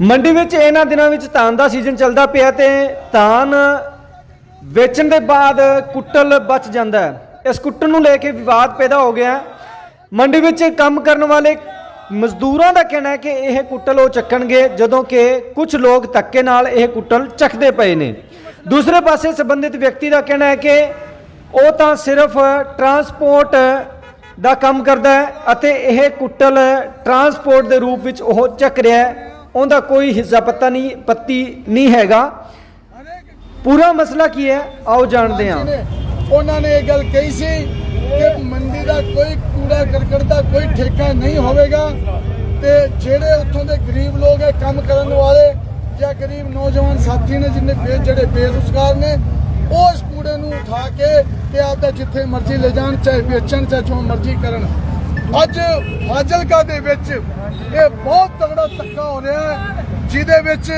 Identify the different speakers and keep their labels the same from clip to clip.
Speaker 1: ਮੰਡੀ ਵਿੱਚ ਇਹਨਾਂ ਦਿਨਾਂ ਵਿੱਚ ਧਾਨ ਦਾ ਸੀਜ਼ਨ ਚੱਲਦਾ ਪਿਆ ਤੇ ਧਾਨ ਵੇਚਣ ਦੇ ਬਾਅਦ ਕੁੱਟਲ ਬਚ ਜਾਂਦਾ ਹੈ। ਇਸ ਕੁੱਟਲ ਨੂੰ ਲੈ ਕੇ ਵਿਵਾਦ ਪੈਦਾ ਹੋ ਗਿਆ ਮੰਡੀ ਵਿੱਚ ਕੰਮ ਕਰਨ ਵਾਲੇ ਮਜ਼ਦੂਰਾਂ ਦਾ ਕਹਿਣਾ ਹੈ ਕਿ ਇਹ ਕੁੱਟਲ ਉਹ ਚੱਕਣਗੇ ਜਦੋਂ ਕਿ ਕੁਝ ਲੋਕ ਧੱਕੇ ਨਾਲ ਇਹ ਕੁੱਟਲ ਚੱਕਦੇ ਪਏ ਨੇ। ਦੂਸਰੇ ਪਾਸੇ ਸੰਬੰਧਿਤ ਵਿਅਕਤੀ ਦਾ ਕਹਿਣਾ ਹੈ ਕਿ ਉਹ ਤਾਂ ਸਿਰਫ ਟਰਾਂਸਪੋਰਟ ਦਾ ਕੰਮ ਕਰਦਾ ਹੈ ਅਤੇ ਇਹ ਕੁੱਟਲ ਟਰਾਂਸਪੋਰਟ ਦੇ ਰੂਪ ਵਿੱਚ ਉਹ ਚੱਕ ਰਿਹਾ ਹੈ। ਉਹਦਾ ਕੋਈ ਹਿੱਸਾ ਪੱਤਾ ਨਹੀਂ, ਪੱਤੀ ਨਹੀਂ ਹੈਗਾ। ਪੂਰਾ ਮਸਲਾ ਕੀ ਹੈ? ਆਓ ਜਾਣਦੇ ਹਾਂ।
Speaker 2: ਉਹਨਾਂ ਨੇ ਇਹ ਗੱਲ ਕਹੀ ਸੀ ਕਿ ਮੰਡੀ ਦਾ ਕੋਈ ਕੂੜਾ ਕਰਕਟ ਦਾ ਕੋਈ ਠੇਕਾ ਨਹੀਂ ਹੋਵੇਗਾ ਤੇ ਜਿਹੜੇ ਉੱਥੋਂ ਦੇ ਗਰੀਬ ਲੋਕ ਹੈ ਕੰਮ ਕਰਨ ਵਾਲੇ ਜਾਂ ਗਰੀਬ ਨੌਜਵਾਨ ਸਾਥੀ ਨੇ ਜਿੰਨੇ ਬੇ, ਜਿਹੜੇ ਬੇਰੁਜ਼ਗਾਰ ਨੇ, ਉਹ ਇਸ ਕੂੜੇ ਨੂੰ ਉਠਾ ਕੇ ਤੇ ਆਪਦਾ ਜਿੱਥੇ ਮਰਜ਼ੀ ਲੈ ਜਾਣ, ਚਾਹੇ ਵੇਚਣ, ਚਾਹੇ ਜੋ ਮਰਜ਼ੀ ਕਰਨ। ਅੱਜ ਫਾਜ਼ਿਲਕਾ ਦੇ ਵਿੱਚ ਇਹ ਬਹੁਤ ਤਗੜਾ ਧੱਕਾ ਹੋ ਰਿਹਾ ਹੈ, ਜਿਹਦੇ ਵਿੱਚ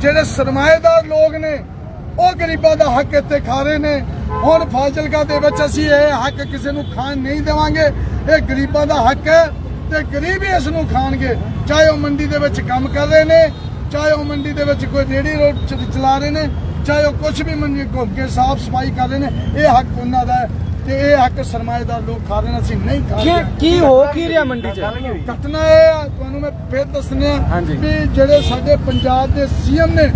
Speaker 2: ਜਿਹੜੇ ਸਰਮਾਏਦਾਰ ਲੋਕ ਨੇ, ਉਹ ਗਰੀਬਾਂ ਦਾ ਹੱਕ ਇੱਥੇ ਖਾ ਰਹੇ ਨੇ। ਹੁਣ ਫਾਜ਼ਿਲਕਾ ਦੇ ਵਿੱਚ ਅਸੀਂ ਇਹ ਹੱਕ ਕਿਸੇ ਨੂੰ ਖਾਣ ਨਹੀਂ ਦੇਵਾਂਗੇ। ਇਹ ਗਰੀਬਾਂ ਦਾ ਹੱਕ ਹੈ ਤੇ ਗਰੀਬ ਹੀ ਇਸ ਨੂੰ ਖਾਣਗੇ। ਚਾਹੇ ਉਹ ਮੰਡੀ ਦੇ ਵਿੱਚ ਕੰਮ ਕਰ ਰਹੇ ਨੇ, ਚਾਹੇ ਉਹ ਮੰਡੀ ਦੇ ਵਿੱਚ ਕੋਈ ਰੇੜੀ ਰੋਡ ਚਲਾ ਰਹੇ ਨੇ, ਚਾਹੇ ਉਹ ਕੁਝ ਵੀ ਮੰਡੀ ਘੁੰਮ ਕੇ ਸਾਫ਼ ਸਫ਼ਾਈ ਕਰ ਰਹੇ ਨੇ, ਇਹ ਹੱਕ ਉਹਨਾਂ ਦਾ ਹੈ। ਤੇ ਇਹ ਹੱਕ ਸਰਮਾਏਦਾਰ ਲੋਕ ਖਾ ਰਹੇ ਨੇ ਅਸੀਂ ਨਹੀਂ ਖਾ
Speaker 1: ਕੀ
Speaker 2: ਰਹੇ।
Speaker 1: ਕੀ ਹੋ ਕੀ ਰਿਹਾ ਮੰਡੀ 'ਚ?
Speaker 2: ਘਟਨਾ ਇਹ ਆ ਤੁਹਾਨੂੰ ਮੈਂ ਫੇਰ ਦੱਸਣਾ। ਵੀ ਜਿਹੜੇ ਸਾਡੇ ਪੰਜਾਬ ਦੇ ਸੀਐਮ ਨੇ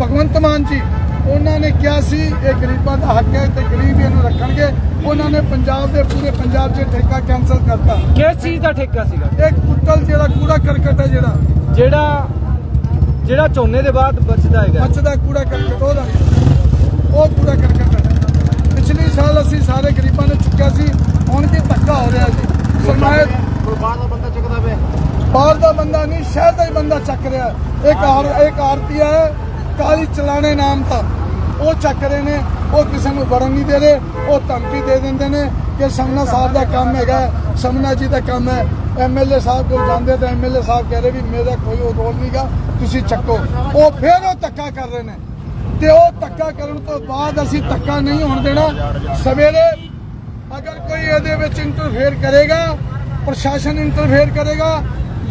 Speaker 2: ਭਗਵੰਤ ਮਾਨ ਜੀ ਉਹਨਾਂ ਨੇ ਕਿਹਾ ਸੀ ਇਹ ਗਰੀਬਾਂ ਦਾ ਹੱਕ ਹੈ ਤੇ ਗਰੀਬ ਇਹਨੂੰ ਰੱਖਣਗੇ। ਉਹਨਾਂ ਨੇ ਪੰਜਾਬ ਦੇ ਪੂਰੇ ਪੰਜਾਬ 'ਚ ਠੇਕਾ ਕੈਨਸਲ ਕਰਤਾ।
Speaker 1: ਕਿਸ ਚੀਜ਼ ਦਾ ਠੇਕਾ ਸੀਗਾ?
Speaker 2: ਇਹ ਕੁੱਟਲ ਜਿਹੜਾ ਕੂੜਾ ਕਰਕਟ ਹੈ ਜਿਹੜਾ।
Speaker 1: ਜਿਹੜਾ ਜਿਹੜਾ ਝੋਨੇ ਦੇ ਬਾਅਦ ਬਚਦਾ ਹੈਗਾ।
Speaker 2: ਮੱਛਦਾ ਕੂੜਾ ਕਰਕਟ ਉਹਦਾ ਉਹ ਕੂੜਾ ਕਰਕਟ ਹੈ। ਪਿਛਲੇ ਸਾਲ ਅਸੀਂ ਸਾਰੇ ਗਰੀਬਾਂ ਨੇ ਚੁੱਕਿਆ ਸੀ ਹੁਣ ਵੀ ਧੱਕਾ ਹੋ ਰਿਹਾ ਜੀ। ਸਰਮਾਏ
Speaker 3: ਬਾਹਰ ਦਾ ਬੰਦਾ ਚੱਕਦਾ ਪਿਆ?
Speaker 2: ਬਾਹਰ ਦਾ ਬੰਦਾ ਨਹੀਂ ਸ਼ਹਿਰ ਦਾ ਹੀ ਬੰਦਾ ਚੱਕ ਰਿਹਾ। ਇੱਕ ਆਰ ਇੱਕ ਆਰਤੀ ਹੈ ਕਾਲੀ ਚਲਾਣੇ ਨਾਮ ਦਾ। ਉਹ ਚੱਕ ਰਹੇ ਨੇ ਉਹ ਕਿਸੇ ਨੂੰ ਵੜਨ ਨਹੀਂ ਦੇ ਰਹੇ ਉਹ ਧਮਕੀ ਦੇ ਦਿੰਦੇ ਨੇ ਕਿ ਸਮਨਾ ਸਾਹਿਬ ਦਾ ਕੰਮ ਹੈਗਾ ਸਮਨਾ ਜੀ ਦਾ ਕੰਮ ਹੈ। ਐਮਐਲਏ ਸਾਹਿਬ ਕੋਲ ਜਾਂਦੇ ਤਾਂ ਐਮਐਲਏ ਸਾਹਿਬ ਕਹਿ ਰਹੇ ਵੀ ਮੇਰਾ ਕੋਈ ਰੋਲ ਨਹੀਂਗਾ ਤੁਸੀਂ ਚੱਕੋ। ਉਹ ਫਿਰ ਉਹ ਧੱਕਾ ਕਰ ਰਹੇ ਨੇ। ਤੇ ਉਹ ਧੱਕਾ ਕਰਨ ਤੋਂ ਬਾਅਦ ਅਸੀਂ ਧੱਕਾ ਨਹੀਂ ਹੋਣ ਦੇਣਾ। ਸਵੇਰੇ ਅਗਰ ਕੋਈ ਇਹਦੇ ਵਿੱਚ ਇੰਟਰਫੇਅਰ ਕਰੇਗਾ ਪ੍ਰਸ਼ਾਸਨ ਇੰਟਰਫੇਅਰ ਕਰੇਗਾ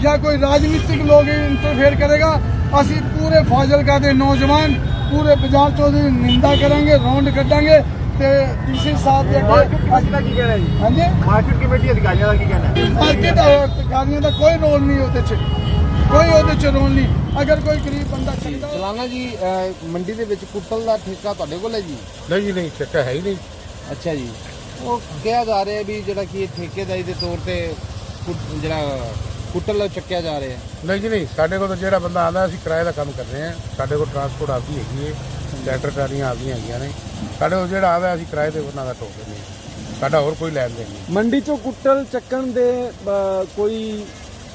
Speaker 2: ਜਾਂ ਕੋਈ ਰਾਜਨੀਤਿਕ ਲੋਕ ਇੰਟਰਫੇਅਰ ਕਰੇਗਾ ਅਸੀਂ ਪੂਰੇ ਫਾਜ਼ਿਲਕਾ ਦੇ ਨੌਜਵਾਨ ਪੂਰੇ ਬਾਜ਼ਾਰ ਚੋਂ ਦੀ ਨਿੰਦਾ ਕਰਾਂਗੇ ਰੌਂਡ ਕੱਢਾਂਗੇ ਤੇ ਡੀਸੀ ਸਾਹਿਬ ਦੇ ਅੱਗੇ
Speaker 3: ਦਾ ਕੀ ਕਹਿਣਾ ਜੀ?
Speaker 2: ਹਾਂਜੀ?
Speaker 3: ਮਾਰਕੀਟ ਕਮੇਟੀ ਅਧਿਕਾਰੀਆਂ ਦਾ ਕੀ ਕਹਿਣਾ? ਹੈ
Speaker 2: ਮਾਰਕੀਟ ਅਧਿਕਾਰੀਆਂ ਦਾ ਕੋਈ ਰੋਲ ਨਹੀਂ ਉਹਦੇ 'ਚ। ਕੋਈ ਉਹਦੇ 'ਚ ਰੋਲ ਨਹੀਂ। ਅਗਰ ਕੋਈ ਗਰੀਬ ਬੰਦਾ ਚੱਲਦਾ
Speaker 3: ਚਲਾਨਾ ਜੀ ਅਹ, ਮੰਡੀ ਦੇ ਵਿੱਚ ਕੁੱਟਲ ਦਾ ਠੇਕਾ ਤੁਹਾਡੇ ਕੋਲ ਹੈ ਜੀ?
Speaker 4: ਨਹੀਂ ਜੀ ਨਹੀਂ ਚੱਕਾ ਹੈ ਹੀ ਨਹੀਂ।
Speaker 3: ਅੱਛਾ ਜੀ। ਉਹ ਕਿਹਾ ਜਾ ਰਿਹਾ ਵੀ ਜਿਹੜਾ ਕਿ ਇਹ ਠੇਕੇਦਾਰੀ ਦੇ ਤੌਰ ਤੇ ਜਿਹੜਾ ਕੁੱਟਲ ਚੱਕਿਆ ਜਾ ਰਿਹਾ।
Speaker 4: ਨਹੀਂ ਜੀ ਨਹੀਂ ਸਾਡੇ ਕੋਲ ਤਾਂ ਜਿਹੜਾ ਬੰਦਾ ਆਂਦਾ ਅਸੀਂ ਕਿਰਾਏ ਦਾ ਕੰਮ ਕਰ ਰਹੇ ਹਾਂ। ਸਾਡੇ ਕੋਲ ਟਰਾਂਸਪੋਰਟ ਆਪਦੀ ਹੈਗੀ ਹੈ ਟਰੈਕਟਰ ਟਰਾਲੀਆਂ ਆਪਦੀਆਂ ਹੈਗੀਆਂ ਨੇ। ਸਾਡੇ ਕੋਲ ਜਿਹੜਾ ਆਵੇ ਅਸੀਂ ਕਿਰਾਏ ਤੇ ਉਹਨਾਂ ਦਾ ਟੋਕ ਦਿੰਦੇ ਹਾਂ। ਸਾਡਾ ਹੋਰ ਕੋਈ ਲੈਣ ਦੇਣ ਨਹੀਂ।
Speaker 1: ਮੰਡੀ ਚੋਂ ਕੁੱਟਲ ਚੱਕਣ ਦੇ ਅ, ਕੋਈ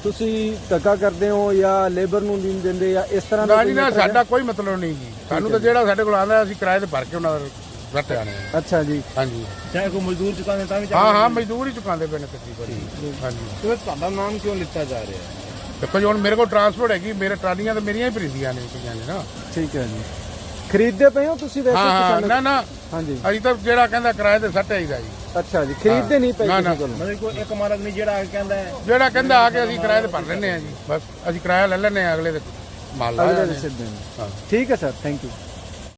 Speaker 1: ਤੁਸੀਂ ਧੱਕਾ ਕਰਦੇ ਹੋ ਜਾਂ ਲੇਬਰ ਨੂੰ ਨਹੀਂ ਦਿੰਦੇ ਜਾਂ ਇਸ ਤਰ੍ਹਾਂ
Speaker 4: ਨਾ
Speaker 1: ਕੋਈ
Speaker 4: ਜੀ ਨਾ
Speaker 1: matter ਹੈ?
Speaker 4: ਸਾਡਾ ਕੋਈ ਮਤਲਬ ਨਹੀਂ ਜੀ। ਸਾਨੂੰ ਤਾਂ ਜਿਹੜਾ ਸਾਡੇ ਕੋਲ ਆਂਦਾ ਅਸੀਂ ਕਿਰਾਏ ਤੇ ਭਰ ਕੇ ਉਹਨਾਂ ਦਾ ਰੱਟ ਆਣੇ ਆ
Speaker 1: ਅੱਛਾ ਜੀ।
Speaker 4: ਹਾਂਜੀ।
Speaker 3: ਚਾਹੇ ਕੋਈ ਮਜ਼ਦੂਰ ਚੁਕਾਉਂਦੇ ਤਾਂ ਵੀ
Speaker 4: ਹਾਂ ਹਾਂ ਮਜ਼ਦੂਰ ਹੀ ਚੁਕਾਉਂਦੇ ਪਏ ਨੇ ਤਕਰੀਬਨ। ਹਾਂਜੀ।
Speaker 3: ਤੇ ਤੁਹਾਡਾ ਨਾਮ ਕਿਉਂ ਲਿੱਤਾ ਜਾ ਰਿਹਾ ਹੈ?
Speaker 4: ਦੇਖੋ ਜੀ ਹੁਣ ਮੇਰੇ ਕੋਲ ਟਰਾਂਸਪੋਰਟ ਹੈਗੀ ਮੇਰੇ ਟਰਾਲੀਆਂ ਤਾਂ ਮੇਰੀਆਂ ਹੀ ਭਰੀਦੀਆਂ ਨੇ ਪਈਆਂ ਨੇ ਨਾ।
Speaker 1: ਠੀਕ ਹੈ ਜੀ। ਖਰੀਦਦੇ ਪਏ ਹੋ ਤੁਸੀਂ ਵੈਸੇ
Speaker 4: ਹਾਂ ਹਾਂ
Speaker 1: ਕਿਸਾਨਾਂ-
Speaker 4: ਨਾ ਨਾ।
Speaker 1: ਹਾਂਜੀ।
Speaker 4: ਅਸੀਂ ਤਾਂ ਜਿਹੜਾ ਕਹਿੰਦਾ ਕਿਰਾਏ ਤੇ ਸੱਟ ਆਈਦਾ ਜੀ।
Speaker 1: ਅੱਛਾ ਜੀ ਖਰੀਦਦੇ ਨਹੀਂ ਪਏ
Speaker 4: ਨਾ, ਨਾ।
Speaker 1: ਕਿਸੇ ਕੋਲੋਂ?
Speaker 3: ਮਤਲਬ ਕੋਈ ਇੱਕ ਮਾਲਕ ਨਹੀਂ ਜਿਹੜਾ ਕਹਿੰਦਾ ਹੈ।
Speaker 4: ਜਿਹੜਾ ਕਹਿੰਦਾ ਆ ਕੇ ਅਸੀਂ ਕਿਰਾਏ ਤੇ ਭਰ ਲੈਂਦੇ ਆ ਜੀ। ਬਸ ਅਸੀਂ ਕਿਰਾਇਆ ਲੈ ਲੈਂਦੇ ਆ ਅਗਲੇ ਦੇ ਮਾਲ ਲਾ
Speaker 1: ਅਗਲੇ
Speaker 4: ਲੈਂਦੇ ਹਾਂ।
Speaker 1: ਠੀਕ ਹੈ ਸਰ। Thank you